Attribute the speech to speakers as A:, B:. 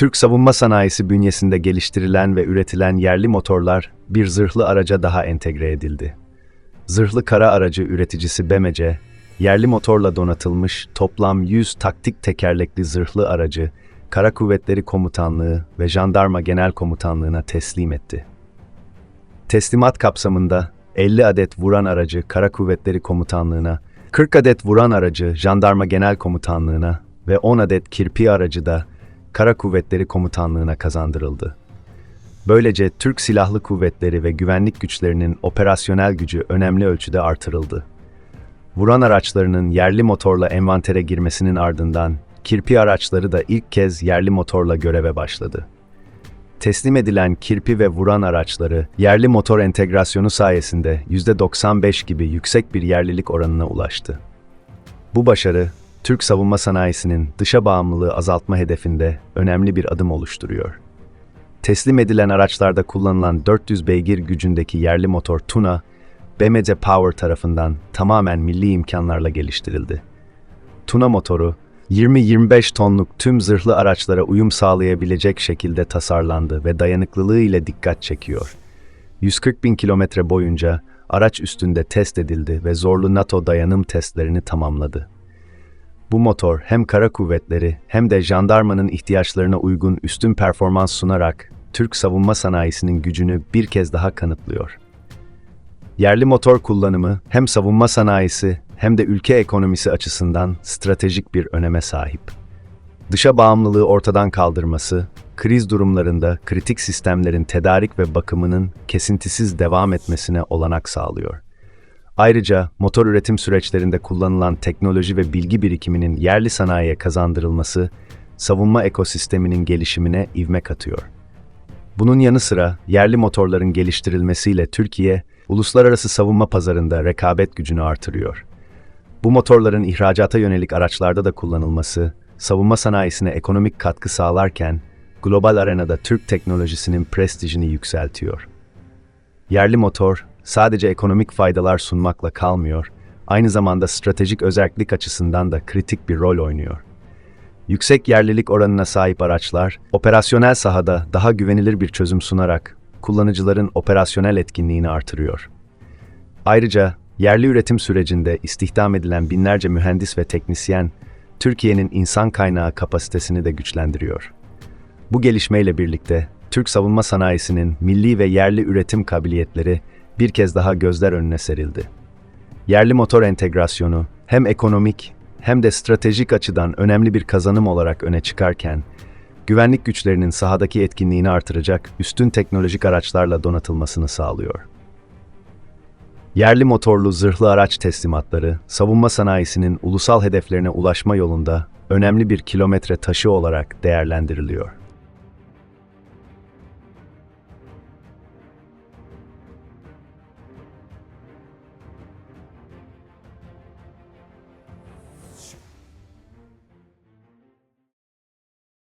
A: Türk savunma sanayisi bünyesinde geliştirilen ve üretilen yerli motorlar bir zırhlı araca daha entegre edildi. Zırhlı kara aracı üreticisi BEMECE, yerli motorla donatılmış toplam 100 taktik tekerlekli zırhlı aracı Kara Kuvvetleri Komutanlığı ve Jandarma Genel Komutanlığı'na teslim etti. Teslimat kapsamında 50 adet vuran aracı Kara Kuvvetleri Komutanlığı'na, 40 adet vuran aracı Jandarma Genel Komutanlığı'na ve 10 adet kirpi aracı da Kara Kuvvetleri Komutanlığı'na kazandırıldı. Böylece Türk Silahlı Kuvvetleri ve güvenlik güçlerinin operasyonel gücü önemli ölçüde artırıldı. Vuran araçlarının yerli motorla envantere girmesinin ardından kirpi araçları da ilk kez yerli motorla göreve başladı. Teslim edilen kirpi ve vuran araçları yerli motor entegrasyonu sayesinde %95 gibi yüksek bir yerlilik oranına ulaştı. Bu başarı, Türk savunma sanayisinin dışa bağımlılığı azaltma hedefinde önemli bir adım oluşturuyor. Teslim edilen araçlarda kullanılan 400 beygir gücündeki yerli motor Tuna, BMC Power tarafından tamamen milli imkanlarla geliştirildi. Tuna motoru, 20-25 tonluk tüm zırhlı araçlara uyum sağlayabilecek şekilde tasarlandı ve dayanıklılığı ile dikkat çekiyor. 140 bin kilometre boyunca araç üstünde test edildi ve zorlu NATO dayanım testlerini tamamladı. Bu motor hem kara kuvvetleri hem de jandarmanın ihtiyaçlarına uygun üstün performans sunarak Türk savunma sanayisinin gücünü bir kez daha kanıtlıyor. Yerli motor kullanımı hem savunma sanayisi hem de ülke ekonomisi açısından stratejik bir öneme sahip. Dışa bağımlılığı ortadan kaldırması, kriz durumlarında kritik sistemlerin tedarik ve bakımının kesintisiz devam etmesine olanak sağlıyor. Ayrıca motor üretim süreçlerinde kullanılan teknoloji ve bilgi birikiminin yerli sanayiye kazandırılması, savunma ekosisteminin gelişimine ivme katıyor. Bunun yanı sıra yerli motorların geliştirilmesiyle Türkiye, uluslararası savunma pazarında rekabet gücünü artırıyor. Bu motorların ihracata yönelik araçlarda da kullanılması, savunma sanayisine ekonomik katkı sağlarken, global arenada Türk teknolojisinin prestijini yükseltiyor. Yerli motor, sadece ekonomik faydalar sunmakla kalmıyor, aynı zamanda stratejik özellik açısından da kritik bir rol oynuyor. Yüksek yerlilik oranına sahip araçlar, operasyonel sahada daha güvenilir bir çözüm sunarak kullanıcıların operasyonel etkinliğini artırıyor. Ayrıca yerli üretim sürecinde istihdam edilen binlerce mühendis ve teknisyen, Türkiye'nin insan kaynağı kapasitesini de güçlendiriyor. Bu gelişmeyle birlikte Türk savunma sanayisinin milli ve yerli üretim kabiliyetleri bir kez daha gözler önüne serildi. Yerli motor entegrasyonu hem ekonomik hem de stratejik açıdan önemli bir kazanım olarak öne çıkarken, güvenlik güçlerinin sahadaki etkinliğini artıracak üstün teknolojik araçlarla donatılmasını sağlıyor. Yerli motorlu zırhlı araç teslimatları, savunma sanayisinin ulusal hedeflerine ulaşma yolunda önemli bir kilometre taşı olarak değerlendiriliyor.